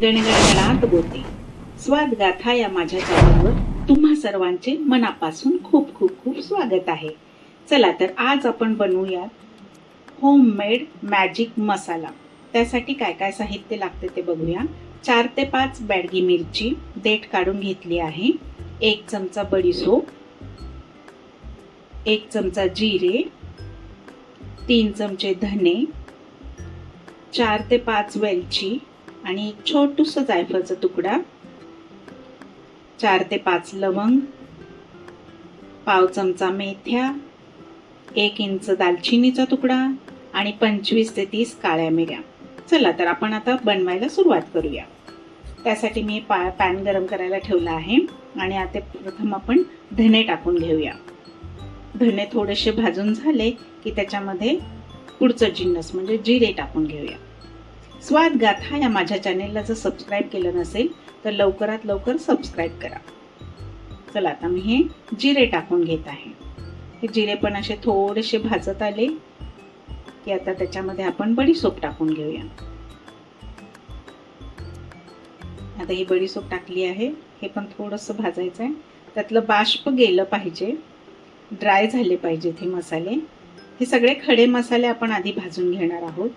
गणगणगणात गोते स्वाद गाथा या माझ्या चॅनलवर तुम्हा सर्वांचे मनापासून खूप खूप खूप स्वागत आहे. चला तर आज आपण बनवूयात होममेड मॅजिक मसाला त्यासाठी काय काय साहित्य लागते ते बघूया. चार ते पाच बॅडगी मिरची देठ काढून घेतली आहे. एक चमचा बडीसोप एक चमचा जिरे तीन चमचे धने चार ते पाच वेलची आणि एक छोटूसं जायफळचा तुकडा. चार ते पाच लवंग. पाव चमचा मेथ्या. एक इंच दालचिनीचा तुकडा. आणि पंचवीस ते तीस काळ्या मिऱ्या. चला तर आपण आता बनवायला सुरुवात करूया. त्यासाठी मी पा पॅन गरम करायला ठेवला आहे. आणि आता प्रथम आपण धने टाकून घेऊया. धने थोडेसे भाजून झाले की त्याच्यामध्ये पुढचं जिन्नस म्हणजे जिरे टाकून घेऊया. स्वाद गाथा या माझ्या चॅनेलला जर सबस्क्राईब केलं नसेल तर लवकरात लवकर सबस्क्राईब करा. चला आता मी हे जिरे टाकून घेत आहे. हे जिरे पण असे थोडेसे भाजत आले की आता त्याच्यामध्ये आपण बडीसोप टाकून घेऊया. आता ही बडीसोप टाकली आहे हे पण थोडंसं भाजायचं आहे त्यातलं बाष्प गेलं पाहिजे ड्राय झाले पाहिजेत हे मसाले. हे सगळे खडे मसाले आपण आधी भाजून घेणार आहोत.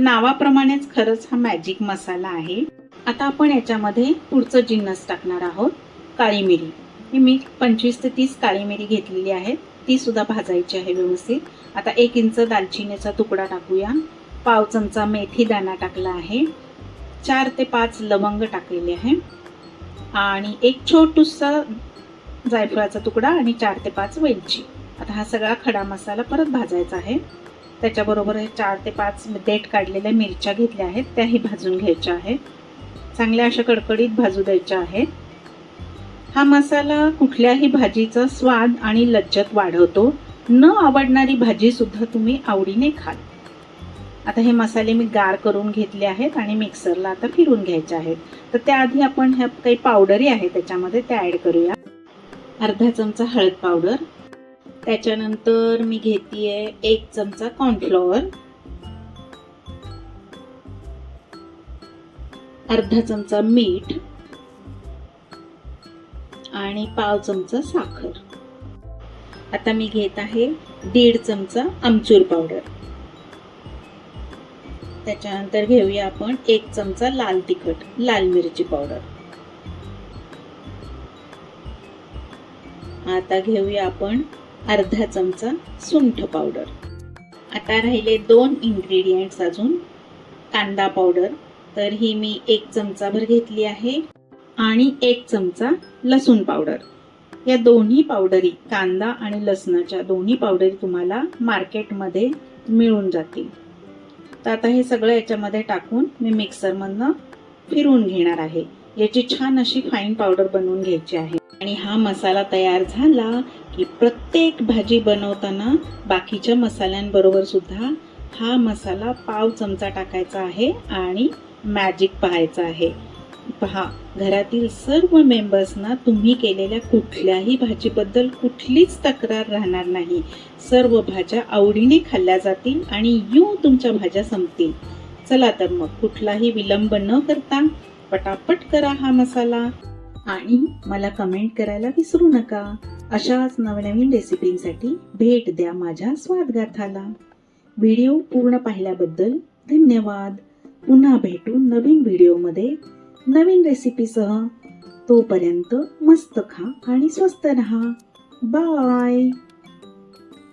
नावाप्रमाणेच खरंच हा मॅजिक मसाला आहे. आता आपण याच्यामध्ये पुढचं जिन्नस टाकणार आहोत काळी मिरी ही मी पंचवीस ते तीस काळी मिरी घेतलेली आहे. ती सुद्धा भाजायची आहे व्यवस्थित. आता एक इंच दालचिनीचा तुकडा टाकूया. पाव चमचा मेथी दाणा टाकला आहे. चार ते पाच लवंग टाकलेले आहे. आणि एक छोटूसा जायफळाचा तुकडा आणि चार ते पाच वेलची. आता हा सगळा खडा मसाला परत भाजायचा आहे. त्याच्याबरोबर हे चार ते पाच देठ काढलेल्या मिरच्या घेतल्या आहेत त्याही भाजून घ्यायच्या आहेत. चांगल्या अशा कडकडीत भाजू द्यायच्या आहेत. हा मसाला कुठल्याही भाजीचा स्वाद आणि लज्जत वाढवतो. न आवडणारी भाजीसुद्धा तुम्ही आवडीने खाल. आता हे मसाले मी गार करून घेतले आहेत आणि मिक्सरला आता फिरून घ्यायचे आहेत. तर त्याआधी आपण ह्या काही पावडरी आहे त्याच्यामध्ये त्या ॲड करूया. अर्धा चमचा हळद पावडर. त्याच्यानंतर मी घेतीये एक चमचा कॉर्नफ्लॉवर अर्धा चमचा मीठ. आणि पाव चमचा साखर. आता मी घेत आहे दीड चमचा आमचूर पावडर त्याच्यानंतर घेऊया आपण एक चमचा लाल तिखट लाल मिरची पावडर आता घेऊया आपण अर्धा चमचा सुंठ पावडर आता राहिले दोन इन्ग्रेडियंट्स अजून. कांदा पावडर तर ही मी एक चमचाभर घेतली आहे. आणि एक चमचा लसूण पावडर या दोन्ही पावडरी कांदा आणि लसणाच्या दोन्ही पावडरी तुम्हाला मार्केटमध्ये मिळून जातील. तर आता हे सगळं याच्यामध्ये टाकून मी मिक्सरमधनं फिरवून घेणार आहे. याची छान अशी फाईन पावडर बनवून घ्यायची आहे. आणि हा मसाला तयार झाला. की प्रत्येक भाजी बनवताना बाकीच्या मसाल्यांबरोबर सुद्धा हा मसाला पाव चमचा टाकायचा आहे आणि मॅजिक पाहायचा आहे. पहा घरातील सर्व मेंबर्सना तुम्ही केलेल्या कुठल्याही भाजीबद्दल कुठलीच तक्रार राहणार नाही. सर्व भाज्या आवडीने खाल्ल्या जातील आणि यू तुमच्या भाज्या संपतील. चला तर मग कुठलाही विलंब न करता पटापट करा हा मसाला. आणि मला कमेंट करायला विसरू नका. अशाच नवनवीन रेसिपींसाठी भेट द्या माझ्या स्वादगाथाला. व्हिडिओ पूर्ण पाहिल्याबद्दल धन्यवाद. पुन्हा भेटू नवीन व्हिडिओमध्ये नवीन रेसिपीसह. तोपर्यंत मस्त खा आणि स्वस्त रहा. बाय!